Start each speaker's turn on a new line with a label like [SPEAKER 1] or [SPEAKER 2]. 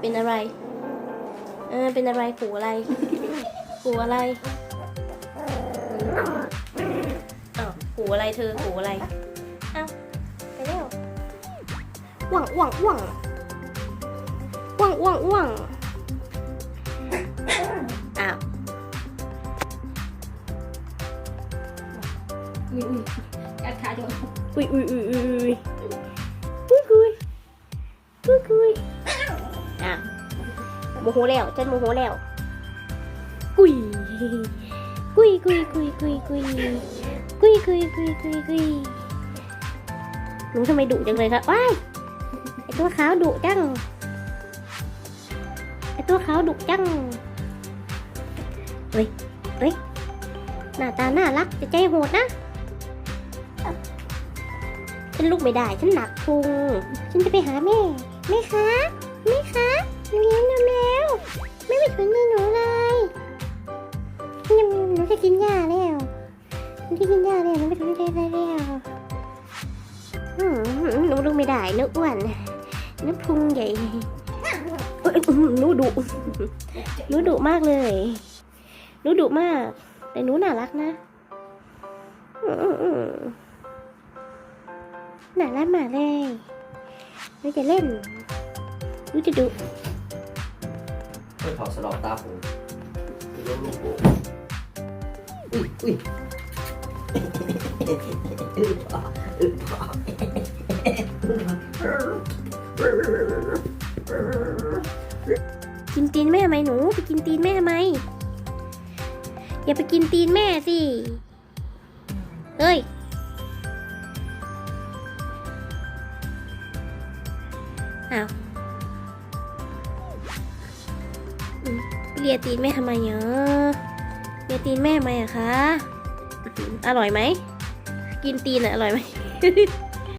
[SPEAKER 1] เป็นอะไร เออ เป็นอะไรหูอะไรหูอะไรอ้าวหูอะไรเธอหูอะไรอ้าวไปแล้วว่างว่างว่างว่างว่างว่างอ้าว
[SPEAKER 2] อุ้ยอุ้ยกัดขาโดน
[SPEAKER 1] อุ้ยอุ้ยอุ้ยอุ้ยอุ้ยอุ้ย มโหแล้วฉันโมโหแล้ว กุย กุยกุยกุยกุยกุยกุยกุยกุยกุยกุยหนูทำไมดุจังเลยครับว้ายไอตัวขาวดุจังไอตัวขาวดุจังเฮ้ยเฮ้ยหน้าตาน่ารักแต่ใจโหดนะฉันลุกไม่ได้ ฉันหนักพุง ฉันจะไปหาแม่ แม่คะ ที่กินยาเนี่ยหนูไม่ทำได้ได้แล้วหนูลงไม่ได้หนูอ้วนหนูพุงใหญ่หนูดุหนูดุมากเลยหนูดุมาก แต่หนูน่ารักนะน่ารักมากเลยหนูจะเล่นหนูจะดุ
[SPEAKER 3] เพื่อขอสลอบตาผมอุ้ยอุ้ย
[SPEAKER 1] กินตีนแม่ทำไมหนูไปกินตีนแม่ทำไมอย่าไปกินตีนแม่สิเฮ้ยอ้าวเลียตีนแม่ทำไมเนาะเลียตีนแม่ทำไมอะคะ ตีน อร่อยไหม กินตีนอร่อยไหม